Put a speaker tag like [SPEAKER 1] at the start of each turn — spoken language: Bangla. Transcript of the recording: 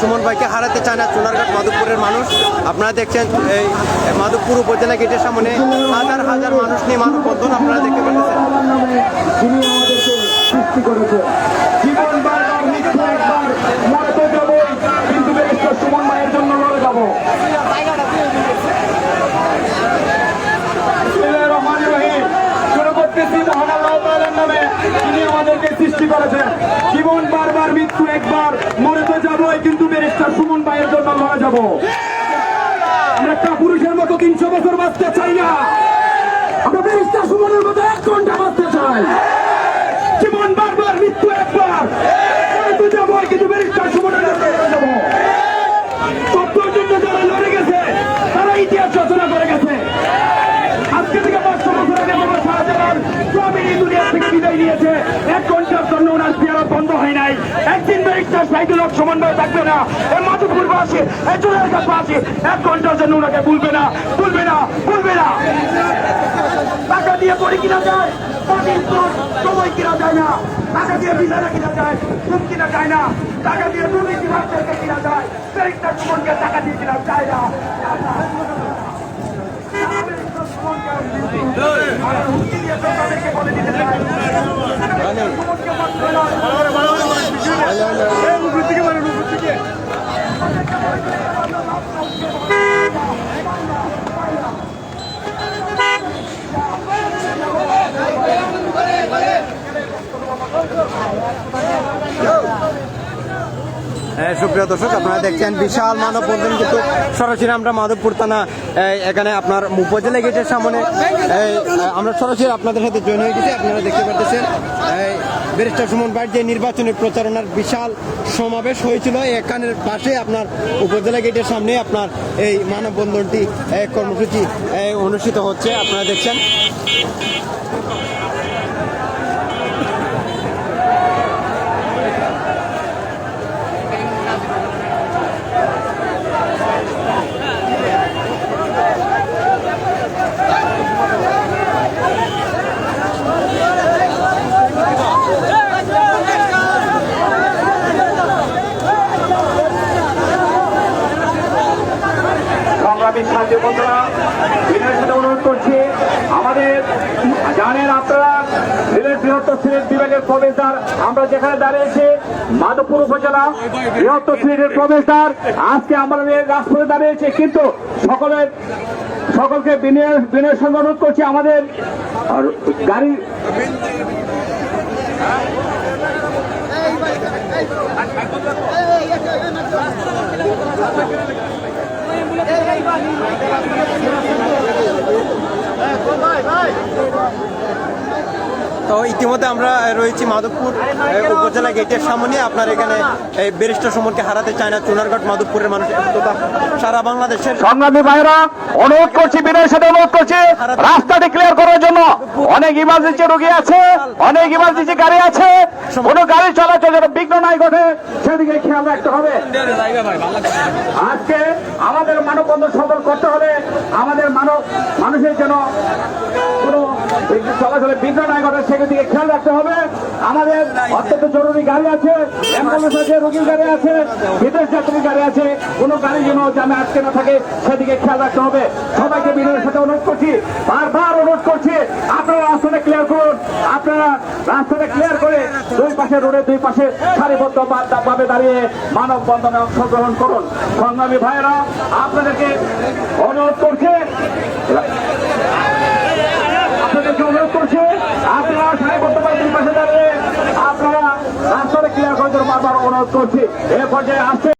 [SPEAKER 1] সুমন ভাইকে হারাতে চায় না চুনারঘাট মাধবপুরের মানুষ। আপনারা দেখছেন, এই মাধবপুর উপজেলা গেটের সামনে হাজার হাজার মানুষ নিয়ে মানববন্ধন আপনারা দেখতে পাচ্ছেন।
[SPEAKER 2] তিনি জীবন বারবার মৃত্যু একবার মরতে যাব কিন্তু ব্যারিস্টার সুমন মায়ের জন্য লড়ে যাব বিসমিল্লাহির রহমানির রহিম। শুরু করতেছি মহান আল্লাহ তাআলার নামে তিনি আমাদেরকে সৃষ্টি করেছেন। জীবন বারবার মৃত্যু একবার। মরে তো যাবোই, কিন্তু ব্যারিস্টার সুমন ভাইয়ের জন্য মারা যাব। আমরা একটা পুরুষের মতো তিনশো বছর বাঁচতে চাই না। আমরা ব্যারিস্টার সুমনের মতো এক ঘণ্টা বাঁচতে চাই। জীবন বারবার মৃত্যু একবার। মরতে যাব কিন্তু ব্যারিস্টার সুমনের জন্য লড়ে যাব সত্তর জন্য যারা লড়ে গেছে তারা ইতিহাস রচনা করে গেছে আজকে থেকে পাঁচশো বছর আগে বাবা শাহজালাল স্বামী এই দুনিয়া থেকে বিদায় নিয়েছে এক ঘণ্টার জন্য ওনার পেয়ারা বন্ধ হয় নাই একদিন সাইকেল সমন্বয় থাকবে না। এই মাধবপুর বাসী এই চুলের কাছে বাসী এক ঘণ্টার জন্য ওনাকে ভুলবে না ভুলবে না ভুলবে না। টাকা দিয়ে পড়ে কিনা যায় সময় কিনা যায় না। টাকা দিয়ে বিচারা কিনা যায় সুদ কিনা যায় না। টাকা দিয়ে দুর্নীতিবাদদেরকে কিনা যায় ব্যারিস্টার সুমনকে টাকা দিয়ে কিনা যায় না। বলে দিতে
[SPEAKER 1] হ্যাঁ, সুপ্রিয় দর্শক আপনারা দেখছেন বিশাল মানববন্ধন কিন্তু সরাসরি আমরা মাধবপুর থানা এখানে আপনার উপজেলা গেটের সামনে আমরা সরাসরি আপনাদের সাথে জয়েন হয়ে গেছি আপনারা দেখতে পাচ্ছেন ব্যারিস্টার সুমন ভাইয়ের যে নির্বাচনী প্রচারণার বিশাল সমাবেশ হয়েছিল এখানের পাশে আপনার উপজেলা গেটের সামনে আপনার এই মানববন্ধনটি কর্মসূচি অনুষ্ঠিত হচ্ছে আপনারা দেখছেন।
[SPEAKER 2] সাথে অনুরোধ করছি, আমাদের জানেন আপনারা সিলেট বৃহত্তর সিলেট বিভাগের প্রবেশদ্বার, আমরা যেখানে দাঁড়িয়েছি মাধবপুর উপজেলা বৃহত্তর সিলেটের প্রবেশদ্বার। আজকে আমাদের রাজপথে দাঁড়িয়েছে কিন্তু সকলের, সকলকে বিনয় বিনয়ের অনুরোধ করছি, আমাদের গাড়ি
[SPEAKER 1] তো ইতিমধ্যে আমরা রয়েছি মাধবপুর উপজেলা গেটের সামনে। আপনার এখানে এই ব্যারিস্টার সুমনকে হারাতে চায় না চুনারঘাট মাধবপুরের মানুষ। সারা বাংলাদেশের
[SPEAKER 2] সংগ্রামী ভাইরা অনুরোধ করছি বিনয়ের সাথে অনুরোধ করছি রাস্তাটি ক্লিয়ার করার জন্য। অনেক ইমার্জেন্সি রোগী আছে অনেক ইমার্জেন্সি গাড়ি আছে। কোন গাড়ি চলাচল যেন বিঘ্ন নাই ঘটে সেদিকে খেয়াল রাখতে হবে। আজকে আমাদের মানববন্ধন সফল করতে হলে আমাদের মানব মানুষের যেন কোনো চলাচলে বিঘ্ন নাই ঘটে সেদিকে খেয়াল রাখতে হবে। আমাদের অত্যন্ত জরুরি গাড়ি আছে, অ্যাম্বুলেন্স আছে, রোগীর গাড়ি আছে, বিদেশ যাত্রী গাড়ি আছে। কোনো গাড়ি যেন জামে আটকে না থাকে, সেদিকে খেয়াল রাখতে হবে। সবাইকে বিনয়ের সাথে অনুরোধ করছি, বারবার অনুরোধ করছি, আপনারা রাস্তাটা ক্লিয়ার করুন। আপনারা রাস্তাটা ক্লিয়ার করে দুই পাশে রোডের দুই পাশে সারিবদ্ধ ভাবে দাঁড়িয়ে মানব বন্ধনে অংশগ্রহণ করুন। সংগ্রামী ভাইয়েরা, আপনাদেরকে অনুরোধ করছে অনুরোধ করছে, আপনারা সারিবদ্ধ ভাবে দুই পাশে দাঁড়িয়ে আপনারা রাস্তাটা ক্লিয়ার করে বারবার অনুরোধ করছি। এ পর্যায়ে আসছে